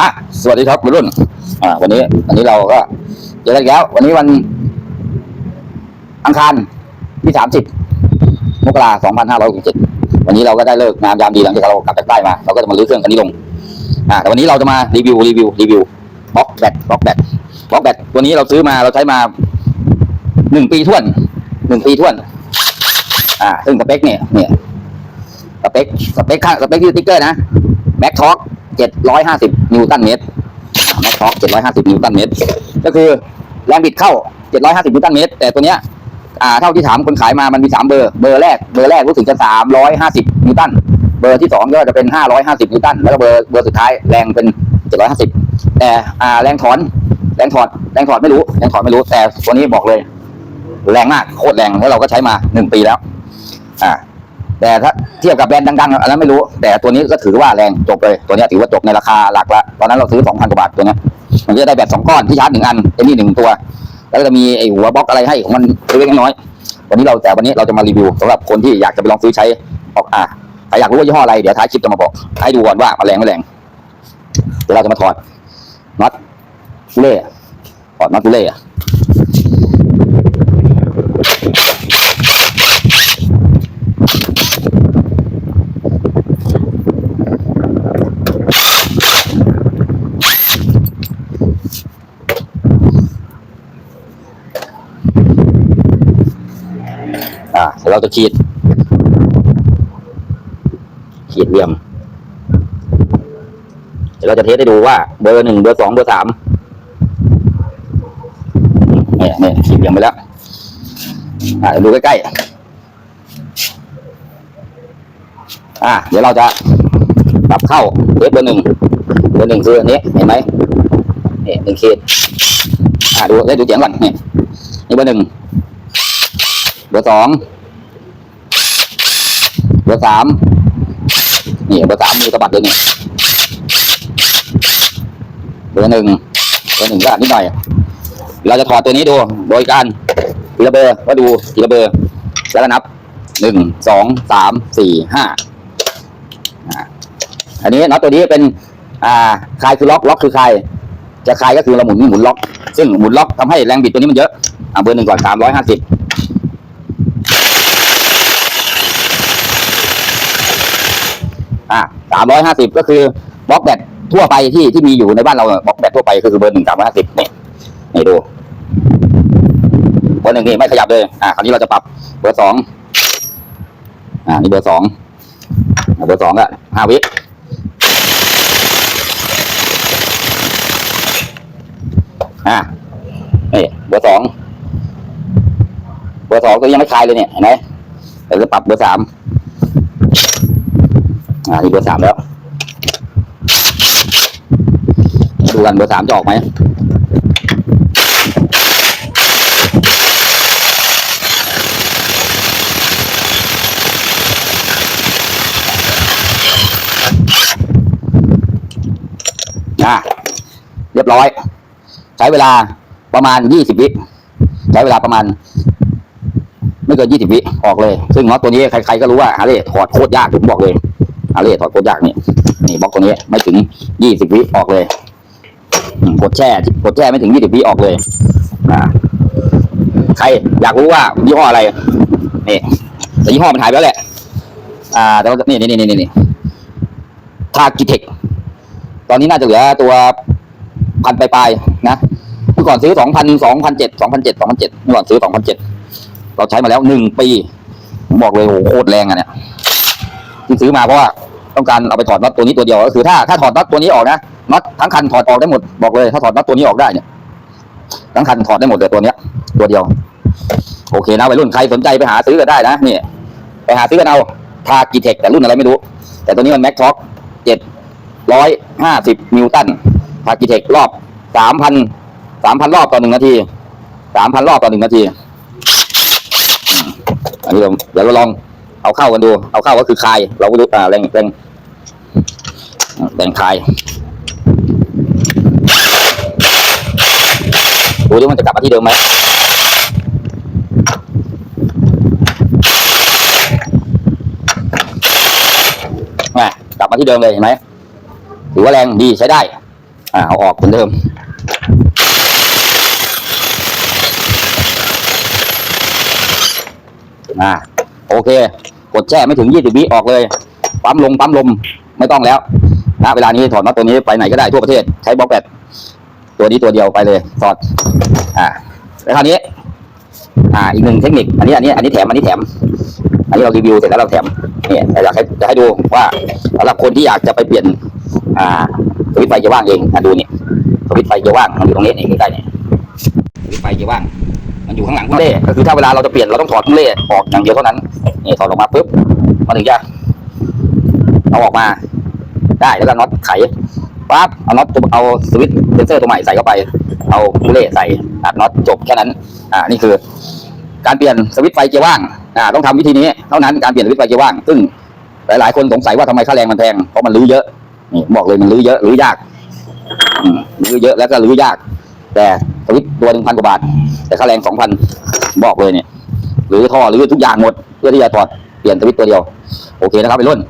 อะสวัสดีครับวัยรุ่น อ่า วันนี้ วันนี้เราก็เจอกันอีกแล้ว วันนี้วัน อังคารที่สามสิบมกราสองพันห้าร้อยหกสิบเจ็ดวันนี้เราก็ได้เลิกงามยามดีหลังจากเรากลับจากใต้มา เราก็จะมาลื้อเครื่องคันนี้ลง อ่า แต่วันนี้เราจะมารีวิวรีวิวรีวิวบล็อกแบตบล็อกแบตบล็อกแบตตัวนี้เราซื้อมาเราใช้มาหนึ่งปีท้วนหนึ่งปีท้วน อ่า ซึ่งสเปคเนี่ยเนี่ยสเปคสเปคข้างสเปคที่ติ๊กเกอร์นะแม็กท็อก เจ็ดร้อยห้าสิบนิวตันเมตรแม็กท็อกเจ็ดร้อยห้าสิบนิวตันเมตร ก็คือแรงบิดเข้าเจ็ดร้อยห้าสิบนิวตันเมตร แต่ตัวเนี้ยอ่าเท่าที่ถามคนขายมามันมีสามเบอร์ เบอร์แรก เบอร์แรกรู้สึกจะสามร้อยห้าสิบนิวตัน เบอร์ที่สองก็จะเป็นห้าร้อยห้าสิบนิวตัน แล้วก็เบอร์เบอร์สุดท้ายแรงเป็นเจ็ดร้อยห้าสิบแต่อ่าแรงถอน แรงถอด แรงถอดไม่รู้ แรงถอดไม่รู้ แต่ตัวนี้บอกเลย แรงมาก โคตรแรง แล้วเราก็ใช้มาหนึ่งปีแล้ว อ่า แต่ถ้าเทียบกับแบรนด์ดังๆอันนั้นไม่รู้ แต่ตัวนี้ก็ถือว่าแรงจบเลย ตัวนี้ถือว่าจบในราคาหลักละตอนนั้นเราซื้อสองพันกว่าบาทตัวนี้มันจะได้แบตสองก้อนที่ชาร์จหนึ่งอันไอ้นี่หนึ่งตัว แล้วก็จะมีไอ้หัวบล็อกอะไรให้ของมันเล็กๆน้อยๆวันนี้เราแต่วันนี้เราจะมารีวิวสำหรับคนที่อยากจะไปลองซื้อใช้ออกอ่าใครอยากรู้ว่ายี่ห้ออะไรเดี๋ยวท้ายคลิปจะมาบอก ให้ดูก่อนว่ามันแรงไม่แรงเดี๋ยวเราจะมาถอดน็อตเล่ถอดน็อตเล่ อ่าเราจะขีด ขีดเหลี่ยมเดี๋ยวเราจะเทสให้ดูว่าเบอร์หนึ่งเบอร์สองเบอร์สามเนี่ยเนี่ยขีดเหลี่ยมไปแล้วอ่าดูใกล้ๆอ่าเดี๋ยวเราจะปรับเข้าเทสเบอร์หนึ่งเบอร์หนึ่งคืออันนี้เห็นไหมเนี่ยหนึ่งขีดอ่าดูได้ดูเสียงก่อนนี่นี่เบอร์หนึ่ง เบอร์สองเบอร์สามนี่เบอร์สามมีสะบัดเลยนี่เบอร์หนึ่งเบอร์หนึ่งก็นิดหน่อย เราจะถอดตัวนี้ดูโดยการทีละเบอร์ก็ดูทีละเบอร์แล้วนับหนึ่งสองสามสี่ห้าอันนี้น็อตตัวนี้เป็นอ่าคลายคือล็อกล็อกคือคลายจะคลายก็คือเราหมุนหมุนล็อก ซึ่งหมุนล็อกทำให้แรงบิดตัวนี้มันเยอะอ่าเบอร์หนึ่งก่อนสามร้อยห้าสิบอ่า สามร้อยห้าสิบก็คือบล็อกแบตทั่วไปที่ที่มีอยู่ในบ้านเราบล็อกแบตทั่วไปก็คือเบอร์หนึ่งสามร้อยห้าสิบนี่นี่ดูเบอร์หนึ่งนี่ไม่ขยับเลย อ่าคราวนี้เราจะปรับเบอร์สองอ่านี่เบอร์สองเบอร์สองก็ห้าวิอ่านี่เบอร์สองเบอร์สองก็ยังไม่คลายเลยเนี่ยเห็นไหมเดี๋ยวจะปรับเบอร์สาม อ่านี่เบอร์สามแล้ว ดูกันเบอร์สามจะออกไหมอ่าเรียบร้อย ใช้เวลาประมาณยี่สิบวิใช้เวลาประมาณ ไม่เกินยี่สิบวิออกเลย ซึ่งน็อตตัวนี้ใครๆก็รู้ว่าฮาร์เลยถอดโคตรยากผมบอกเลย เลย์ถอดโคตรยากนี่นี่บล็อกตัวนี้ไม่ถึงยี่สิบวิออกเลยกดแช่กดแช่ไม่ถึงยี่สิบวิออกเลยอ่าใครอยากรู้ว่ายี่ห้ออะไรนี่แต่ยี่ห้อมันหายไปแล้วแหละ อ่าแต่ว่านี่นี่นี่นี่นี่ทากิเทคตอนนี้น่าจะเหลือตัวพันปลายๆนะเมื่อก่อนซื้อสองพันสองพันเจ็ดสองพันเจ็ดสองพันเจ็ดเมื่อก่อนซื้อสองพันเจ็ดเราใช้มาแล้วหนึ่งปีบอกเลยโหโคตรแรงอะเนี่ยที่ซื้อมาเพราะว่า ต้องการเอาไปถอดน็อตตัวนี้ตัวเดียวก็คือถ้าถ้าถอดน็อตตัวนี้ออกนะน็อตทั้งคันถอดออกได้หมดบอกเลย ถ้าถอดน็อตตัวนี้ออกได้เนี่ยทั้งคันถอดได้หมดเลยตัวเนี้ย ตัวเดียว โอเคนะวัยรุ่นใครสนใจไปหาซื้อกันได้นะนี่ไปหาซื้อกันเอาทากีเทคแต่รุ่นอะไรไม่รู้ แต่ตัวนี้มันแม็กท็อกเจ็ดร้อยห้าสิบนิวตันพากิเทครอบสามพันสามพันรอบต่อหนึ่งนาทีสามพันรอบต่อหนึ่งนาทีอันนี้เราเดี๋ยวเราลองเอาเข้ากันดู เอาเข้าก็คือคลาย เราก็รู้อ่าแรงแรง แรงคลายดูดิมันจะกลับมาที่เดิมไหมกลับมาที่เดิมเลยเห็นไหมถือว่าแรงดีใช้ได้ อ่าเอาออกเหมือนเดิมอ่าโอเค กดแช่ไม่ถึงยี่สิบวิออกเลย ปั๊มลงปั๊มลม ไม่ต้องแล้วนะเวลานี้ถอดน็อตตัวนี้ไปไหนก็ได้ทั่วประเทศใช้บล็อกแบตตัวนี้ตัวเดียวไปเลยถอด อ่าแล้วคราวนี้ อ่า อีกหนึ่งเทคนิค อันนี้ อันนี้ อันนี้แถม อันนี้แถม อันนี้เรารีวิวเสร็จแล้วเราแถมเนี่ยอยากให้จะให้ดูว่าสำหรับคนที่อยากจะไปเปลี่ยน อ่าสวิตช์ไฟจะว่างเองอะดูนี่สวิตช์ไฟจะว่างมันอยู่ตรงนี้นี่ใกล้ๆนี่สวิตช์ไฟจะว่าง มันอยู่ข้างหลังเล่ก็คือถ้าเวลาเราจะเปลี่ยนเราต้องถอดเล่ออกอย่างเดียวเท่านั้นนี่ถอดออกมาปุ๊บมันถึงจะ เอาออกมา ได้แล้วก็น็อตไขปั๊บเอาน็อตตัวเอาสวิตช์เซนเซอร์ตัวใหม่ใส่เข้าไป เอาเล่ใส่อัดน็อตจบแค่นั้น อ่านี่คือ การเปลี่ยนสวิตช์ไฟเกียร์ว่างอ่าต้องทำวิธีนี้เท่านั้นการเปลี่ยนสวิตช์ไฟเกียร์ว่าง ซึ่งหลาย ๆ คนสงสัยว่าทำไมค่าแรงมันแพงเพราะมันรื้อเยอะนี่บอกเลยมันรื้อเยอะรื้อยากรื้อเยอะแล้วก็รื้อยาก แต่สวิตช์ตัวหนึ่งพันกว่าบาท แต่ค่าแรงสองพันบอกเลยเนี่ยหรือท่อหรือทุกอย่างหมด เพื่อที่จะถอดเปลี่ยนสวิตช์ตัวเดียว โอเคนะครับไปรุ่น